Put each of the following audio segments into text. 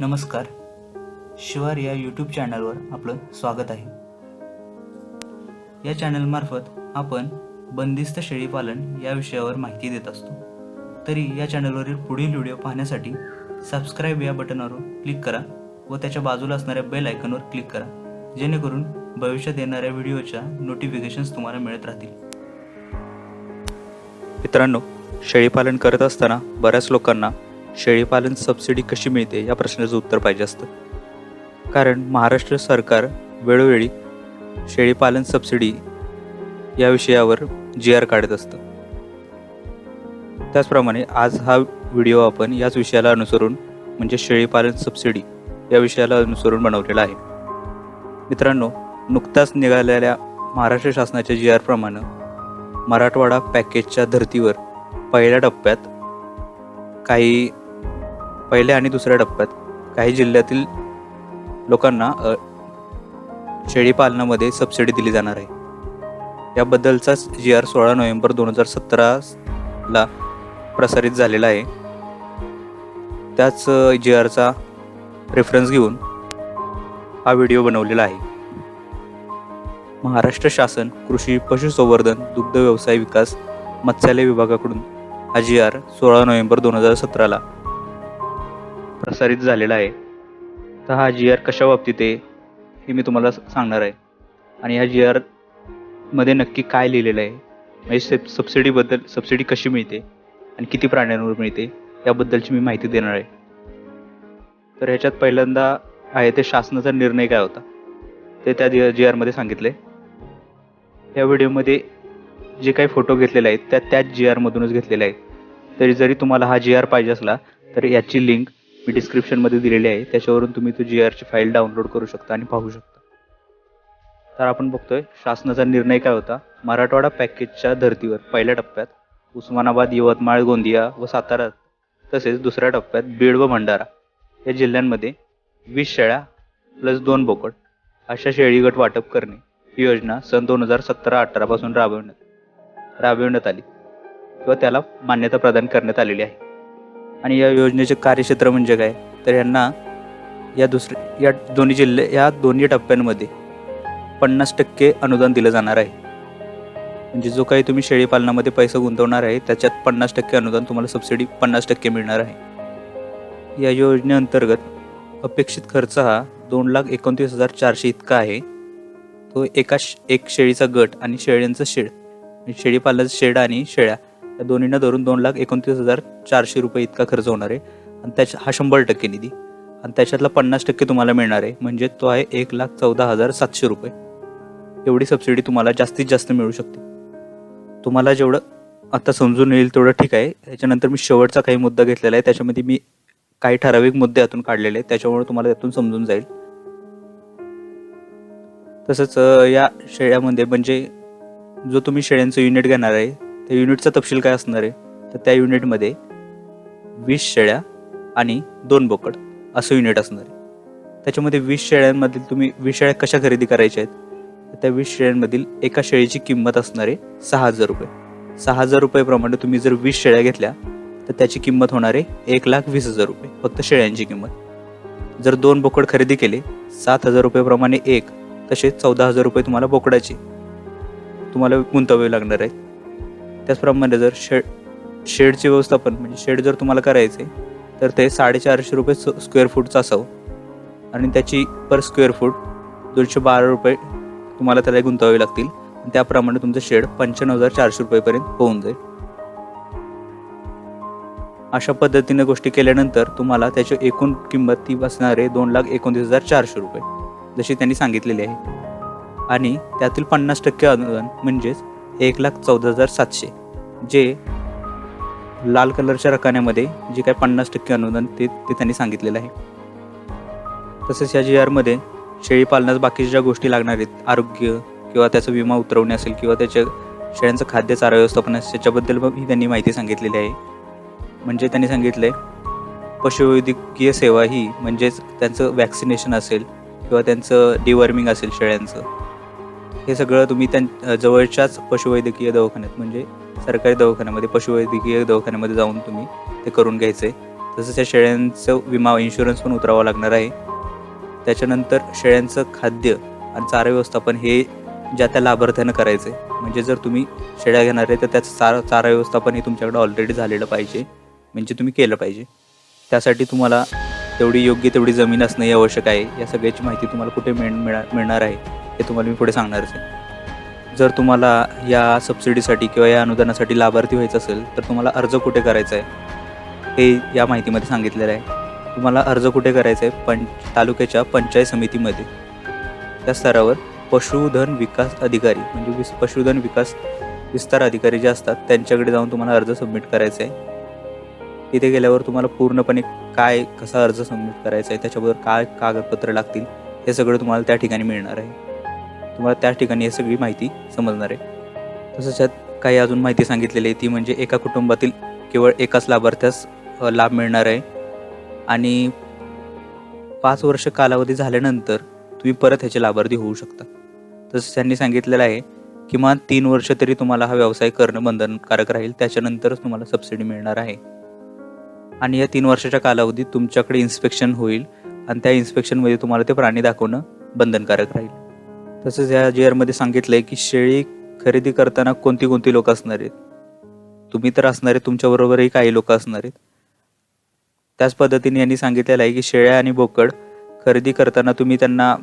नमस्कार. शिवार या यूट्यूब चॅनलवर आपलं स्वागत आहे. या चॅनलमार्फत आपण बंदिस्त शेळीपालन या विषयावर माहिती देत असतो. तरी या चॅनलवरील पुढील व्हिडिओ पाहण्यासाठी सबस्क्राईब या बटनवर क्लिक करा व त्याच्या बाजूला असणाऱ्या बेल आयकॉनवर क्लिक करा. जेणेकरून भविष्यात येणाऱ्या व्हिडिओच्या नोटिफिकेशन्स तुम्हाला मिळत राहतील. मित्रांनो शेळीपालन करत असताना बऱ्याच लोकांना शेळीपालन सबसिडी कशी मिळते या प्रश्नाचं उत्तर पाहिजे असतं. कारण महाराष्ट्र सरकार वेळोवेळी शेळीपालन सबसिडी या विषयावर जी आर काढत असतं. त्याचप्रमाणे आज हा व्हिडिओ आपण याच विषयाला अनुसरून म्हणजे शेळीपालन सबसिडी या विषयाला अनुसरून बनवलेला आहे. मित्रांनो नुकताच निघालेल्या महाराष्ट्र शासनाच्या जी आरप्रमाणे मराठवाडा पॅकेजच्या धर्तीवर पहिल्या टप्प्यात काही पहिल्या आणि दुसऱ्या टप्प्यात. काही जिल्ह्यातील लोकांना शेळीपालनामध्ये सबसिडी दिली जाणार आहे. याबद्दलचाच जी आर सोळा नोव्हेंबर दोन हजार सतराला प्रसारित झालेला आहे. त्याच जी आरचा रेफरन्स घेऊन हा व्हिडिओ बनवलेला आहे. महाराष्ट्र शासन कृषी पशुसंवर्धन दुग्ध व्यवसाय विकास मत्स्यालय विभागाकडून हा जी आर सोळा नोव्हेंबर दोन हजार सतराला प्रसारित झालेला आहे. तर हा जी आर कशा बाबतीत आहे हे मी तुम्हाला सांगणार आहे. आणि ह्या जी आरमध्ये नक्की काय लिहिलेलं आहे म्हणजे सेप सबसिडीबद्दल सबसिडी कशी मिळते आणि किती प्राण्यांवर मिळते याबद्दलची मी माहिती देणार आहे. तर ह्याच्यात पहिल्यांदा आहे ते शासनाचा निर्णय काय होता ते त्या जी आरमध्ये सांगितले या व्हिडिओमध्ये जे काही फोटो घेतलेले आहेत त्या त्याच जी आरमधूनच घेतलेले आहेत. तरी जरी तुम्हाला हा जी आर पाहिजे असला तर याची लिंक मी डिस्क्रिप्शनमध्ये दिलेली आहे. त्याच्यावरून तुम्ही तो जी आरची फाईल डाउनलोड करू शकता आणि पाहू शकता. तर आपण बघतोय शासनाचा निर्णय काय होता? मराठवाडा पॅकेजच्या धर्तीवर पहिल्या टप्प्यात उस्मानाबाद यवतमाळ गोंदिया व सातारा तसेच दुसऱ्या टप्प्यात बीड व भंडारा या जिल्ह्यांमध्ये वीस शेळ्या प्लस दोन बोकड अशा शेळीगट वाटप करणे ही योजना सन दोन हजार सतरा अठरापासून राबवण्यात राबविण्यात आली किंवा त्याला मान्यता प्रदान करण्यात आलेली आहे. आणि या योजनेचे कार्यक्षेत्र म्हणजे काय? तर यांना या दुसऱ्या या दोन्ही जिल्हे या दोन्ही टप्प्यांमध्ये पन्नास टक्के अनुदान दिलं जाणार आहे. म्हणजे जो काही तुम्ही शेळीपालनामध्ये पैसा गुंतवणार आहे त्याच्यात पन्नास टक्के अनुदान तुम्हाला सबसिडी पन्नास टक्के मिळणार आहे. या योजनेअंतर्गत अपेक्षित खर्च हा दोन लाख एकोणतीस हजार चारशे इतका आहे. तो एका एक शेळीचा गट आणि शेळ्यांचं शेड म्हणजे शेळीपालनाचं शेड आणि शेळ्या. या दोन्हींना धरून दोन लाख एकोणतीस हजार चारशे रुपये इतका खर्च होणार आहे. आणि त्याच्या हा शंभर टक्के निधी. आणि त्याच्यातला पन्नास टक्के तुम्हाला मिळणार आहे. म्हणजे तो आहे एक लाख चौदा हजार सातशे रुपये. एवढी सबसिडी तुम्हाला जास्तीत जास्त मिळू शकते. तुम्हाला जेवढं आता समजून येईल तेवढं ठीक आहे. त्याच्यानंतर मी शेवटचा काही मुद्दा घेतलेला आहे. त्याच्यामध्ये मी काही ठराविक मुद्दे यातून काढलेले आहेत. त्याच्यामुळे तुम्हाला त्यातून समजून जाईल. तसंच या शेळ्यामध्ये म्हणजे जो तुम्ही शेळ्यांचं युनिट घेणार आहे त्या युनिटचा तपशील काय असणार आहे? तर त्या युनिटमध्ये वीस शेळ्या आणि दोन बोकड असं युनिट असणार आहे. त्याच्यामध्ये वीस शेळ्यांमधील तुम्ही वीस शेळ्या कशा खरेदी करायच्या आहेत? तर त्या वीस शेळ्यांमधील एका शेळीची किंमत असणार आहे सहा हजार रुपये. सहा हजार रुपयेप्रमाणे तुम्ही जर वीस शेळ्या घेतल्या तर त्याची किंमत होणार आहे एक लाख वीस हजार रुपये फक्त शेळ्यांची किंमत. जर दोन बोकड खरेदी केले सात हजार रुपयेप्रमाणे एक तसेच चौदा हजार रुपये तुम्हाला बोकडाचे. तुम्हाला गुंतवावे लागणार आहे त्याचप्रमाणे जर शेड शेडचे व्यवस्थापन म्हणजे शेड जर तुम्हाला करायचे तर ते साडेचारशे रुपये स्क्वेअर फूटचं असावं आणि त्याची पर स्क्वेअर फूट दोनशे बारा रुपये तुम्हाला त्याला गुंतवावे लागतील. त्याप्रमाणे तुमचं शेड पंच्याण्णव हजार चारशे रुपयेपर्यंत होऊन जाईल. अशा पद्धतीने गोष्टी केल्यानंतर तुम्हाला त्याची एकूण किंमत ती बसणारे दोन लाख एकोणतीस हजार चारशे रुपये जशी त्यांनी सांगितलेली आहे. आणि त्यातील पन्नास टक्के अनुदान म्हणजेच एक लाख चौदा हजार सातशे. जे लाल कलरच्या रकान्यामध्ये जे काही पन्नास टक्के अनुदान ते ते त्यांनी सांगितलेलं आहे. तसेच या जी आरमध्ये शेळी पालनास बाकीच्या ज्या गोष्टी लागणार आहेत आरोग्य किंवा त्याचा विमा उतरवणे असेल किंवा त्याच्या शेळ्यांचं खाद्य चारा व्यवस्थापन असेल त्याच्याबद्दल पण ही त्यांनी माहिती सांगितलेली आहे. म्हणजे त्यांनी सांगितलं आहे पशुवैद्यकीय सेवा ही म्हणजेच त्यांचं वॅक्सिनेशन असेल किंवा त्यांचं डिवर्मिंग असेल शेळ्यांचं. हे सगळं तुम्ही त्यां जवळच्याच पशुवैद्यकीय दवाखान्यात म्हणजे सरकारी दवाखान्यामध्ये पशुवैद्यकीय दवाखान्यामध्ये जाऊन तुम्ही ते करून घ्यायचं आहे तसंच त्या शेळ्यांचं विमा इन्शुरन्स पण उतरावा लागणार आहे. त्याच्यानंतर शेळ्यांचं खाद्य आणि चारा व्यवस्थापन हे ज्या त्या लाभार्थ्यानं करायचं आहे म्हणजे जर तुम्ही शेळ्या घेणार आहे तर त्याचं चारा चारा व्यवस्थापन हे तुमच्याकडे ऑलरेडी झालेलं पाहिजे. म्हणजे तुम्ही केलं पाहिजे. त्यासाठी तुम्हाला तेवढी योग्य तेवढी जमीन असणं हे आवश्यक आहे. या सगळ्याची माहिती तुम्हाला कुठे मिळ मिळणार आहे हे तुम्हाला मी पुढे सांगणारच आहे. जर तुम्हाला या सबसिडीसाठी किंवा या अनुदानासाठी लाभार्थी व्हायचं असेल तर तुम्हाला अर्ज कुठे करायचा आहे हे या माहितीमध्ये सांगितलेलं आहे. तुम्हाला अर्ज कुठे करायचा आहे पं तालुक्याच्या पंचायत समितीमध्ये. त्या स्तरावर पशुधन विकास अधिकारी म्हणजे विस पशुधन विकास विस्तार अधिकारी जे असतात त्यांच्याकडे जाऊन तुम्हाला अर्ज सबमिट करायचा आहे तिथे गेल्यावर तुम्हाला पूर्णपणे काय कसा अर्ज सबमिट करायचा आहे त्याच्याबरोबर काय कागदपत्र लागतील हे सगळं तुम्हाला त्या ठिकाणी मिळणार आहे. तुम्हाला त्या ठिकाणी हे सगळी माहिती समजणार आहे. तसंच त्यात काही अजून माहिती सांगितलेली आहे ती म्हणजे एका कुटुंबातील केवळ एकाच लाभार्थ्यास लाभ मिळणार आहे. आणि पाच वर्ष कालावधी झाल्यानंतर तुम्ही परत ह्याचे लाभार्थी होऊ शकता. तसंच त्यांनी सांगितलेलं आहे किमान तीन वर्ष तरी तुम्हाला हा व्यवसाय करणं बंधनकारक राहील त्याच्यानंतरच तुम्हाला सबसिडी मिळणार आहे. आणि या तीन वर्षाच्या कालावधीत तुमच्याकडे इन्स्पेक्शन होईल आणि त्या इन्स्पेक्शनमध्ये तुम्हाला ते प्राणी दाखवणं बंधनकारक राहील. तसंच या जी आरमध्ये आहे की शेळी खरेदी करताना कोणती कोणती लोक असणार आहेत? तुम्ही तर असणार आहे तुमच्याबरोबरही काही लोक असणार आहेत. त्याच पद्धतीने यांनी सांगितलेलं आहे की शेळ्या आणि बोकड खरेदी करताना तुम्ही त्यांना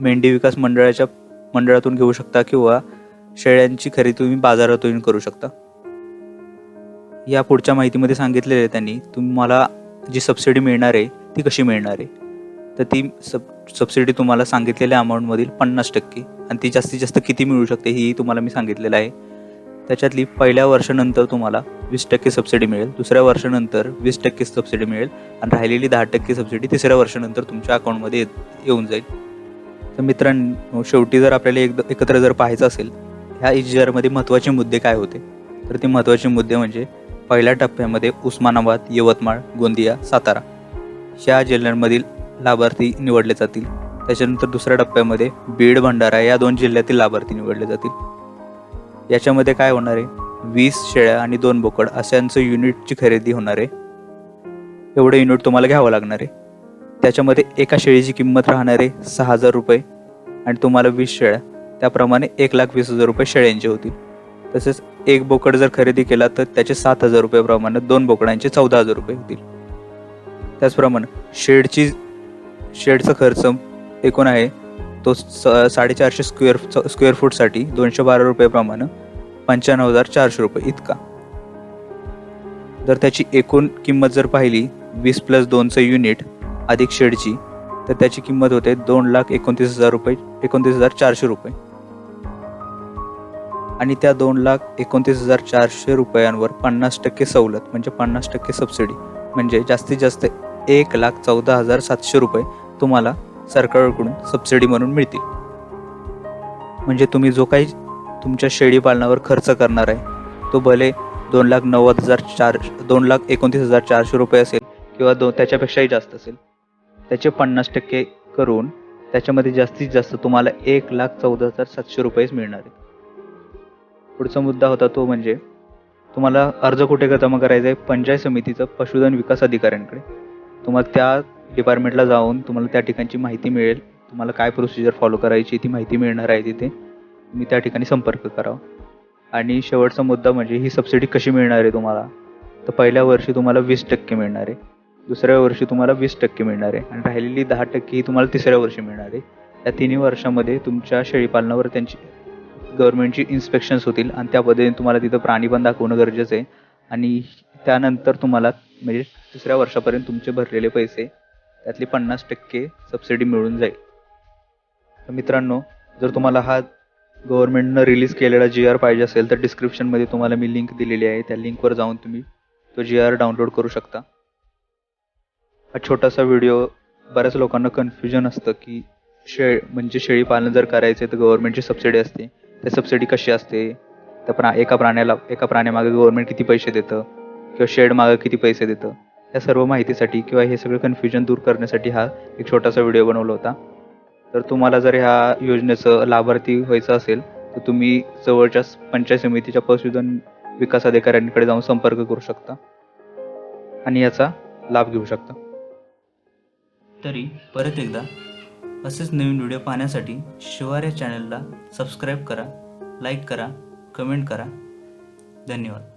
मेंढी विकास मंडळाच्या मंडळातून घेऊ शकता किंवा शेळ्यांची खरेदी तुम्ही बाजारातून करू शकता. या पुढच्या माहितीमध्ये सांगितलेलं आहे त्यांनी तुम्हाला जी सबसिडी मिळणार आहे ती कशी मिळणार आहे? तर ती सब सबसिडी तुम्हाला सांगितलेल्या अमाऊंटमधील पन्नास टक्के. आणि ती जास्तीत जास्त किती मिळू शकते ही तुम्हाला मी सांगितलेलं आहे. त्याच्यातली पहिल्या वर्षानंतर तुम्हाला वीस टक्के सबसिडी मिळेल. दुसऱ्या वर्षानंतर वीस टक्के सबसिडी मिळेल. आणि राहिलेली दहा टक्के सबसिडी तिसऱ्या वर्षानंतर तुमच्या अकाउंटमध्ये येत- येऊन जाईल. तर मित्रांनो शेवटी जर आपल्याला एकदा एकत्र जर पाहायचं असेल ह्या ई आरमध्ये महत्त्वाचे मुद्दे काय होते? तर ते महत्त्वाचे मुद्दे म्हणजे पहिल्या टप्प्यामध्ये उस्मानाबाद यवतमाळ गोंदिया सातारा. ह्या जिल्ह्यांमधील लाभार्थी निवडले जातील. त्याच्यानंतर दुसऱ्या टप्प्यामध्ये बीड भंडारा या दोन जिल्ह्यातील लाभार्थी निवडले जातील. याच्यामध्ये काय होणार आहे? वीस शेळ्या आणि दोन बोकड अशांचं युनिटची खरेदी होणार आहे. एवढं युनिट तुम्हाला घ्यावं लागणार आहे. त्याच्यामध्ये एका शेळीची किंमत राहणार आहे सहा हजार रुपये आणि तुम्हाला वीस शेळ्या. त्याप्रमाणे एक लाख वीस हजार रुपये शेळ्यांचे होतील. तसेच एक बोकड जर खरेदी केला तर त्याचे सात हजार रुपये प्रमाणे दोन बोकडांचे चौदा हजार रुपये होतील. त्याचप्रमाणे शेडची शेडचा खर्च एकूण आहे तो स साडेचारशे स्क्वेअर स्क्वेअर फूटसाठी दोनशे बारा रुपयेप्रमाणे पंच्याण्णव हजार चारशे रुपये इतका. जर त्याची एकूण किंमत जर पाहिली वीस प्लस दोनचं युनिट अधिक शेडची तर त्याची किंमत होते दोन लाख एकोणतीस हजार रुपये एकोणतीस हजार चारशे रुपये. आणि त्या दोन लाख एकोणतीस हजार चारशे रुपयांवर पन्नास टक्के सवलत म्हणजे पन्नास टक्के सबसिडी म्हणजे जास्तीत जास्त एक लाख चौदा हजार सातशे रुपये तुम्हाला सरकारकडून सबसिडी म्हणून मिळतील. म्हणजे तुम्ही जो काही तुमच्या शेळी पालनावर खर्च करणार आहे तो भले दोन लाख नव्वद हजार चार दोन लाख एकोणतीस हजार चारशे रुपये असेल किंवा दो त्याच्यापेक्षाही जास्त असेल त्याचे पन्नास टक्के करून त्याच्यामध्ये जास्तीत जास्त तुम्हाला एक लाख चौदा हजार सातशे रुपयेच मिळणार आहे पुढचा मुद्दा होता तो म्हणजे तुम्हाला अर्ज कुठे जमा करायचा आहे? पंचायत समितीचं पशुधन विकास अधिकाऱ्यांकडे. तुम्हाला त्या डिपार्टमेंटला जाऊन तुम्हाला त्या ठिकाणची माहिती मिळेल. तुम्हाला काय प्रोसिजर फॉलो करायची ती माहिती मिळणार आहे तिथे. तुम्ही त्या ठिकाणी संपर्क करावा. आणि शेवटचा मुद्दा म्हणजे ही सबसिडी कशी मिळणार आहे तुम्हाला? तर पहिल्या वर्षी तुम्हाला वीस टक्के मिळणार आहे. दुसऱ्या वर्षी तुम्हाला वीस टक्के मिळणार आहे. आणि राहिलेली दहा टक्के ही तुम्हाला तिसऱ्या वर्षी मिळणार आहे. या तिन्ही वर्षामध्ये तुमच्या शेळीपालनावर त्यांची गव्हर्नमेंटची इन्स्पेक्शन्स होतील आणि त्या पद्धतीने तुम्हाला तिथं प्राणी पण दाखवणं गरजेचं आहे. आणि त्यानंतर तुम्हाला म्हणजे दुसऱ्या वर्षापर्यंत तुमचे भरलेले पैसे त्यातले पन्नास टक्के सबसिडी मिळून जाईल. तर मित्रांनो जर तुम्हाला हा गव्हर्नमेंटनं रिलीज केलेला जी आर पाहिजे असेल तर डिस्क्रिप्शनमध्ये तुम्हाला मी लिंक दिलेली आहे. त्या लिंकवर जाऊन तुम्ही तो जी आर डाउनलोड करू शकता. हा छोटासा व्हिडिओ बऱ्याच लोकांना कन्फ्युजन असतं की शे म्हणजे शेळी पालन जर करायचे तर गव्हर्नमेंटची सबसिडी असते. त्या सबसिडी कशी असते? त्या प्रा एका प्राण्याला एका प्राण्यामागे गव्हर्नमेंट किती पैसे देतं? किंवा शेड मागं किती पैसे देतं या सर्व माहितीसाठी किंवा हे सगळं कन्फ्युजन दूर करण्यासाठी हा एक छोटासा व्हिडिओ बनवला होता. तर तुम्हाला जर ह्या योजनेचं लाभार्थी व्हायचं असेल तर तुम्ही जवळच्या पंचायत समितीच्या पशुधन विकास अधिकाऱ्यांकडे जाऊन संपर्क करू शकता आणि याचा लाभ घेऊ शकता. तरी परत एकदा असेच नवीन व्हिडिओ पाहण्यासाठी शिवार या चॅनलला सबस्क्राईब करा लाईक करा कमेंट करा. धन्यवाद.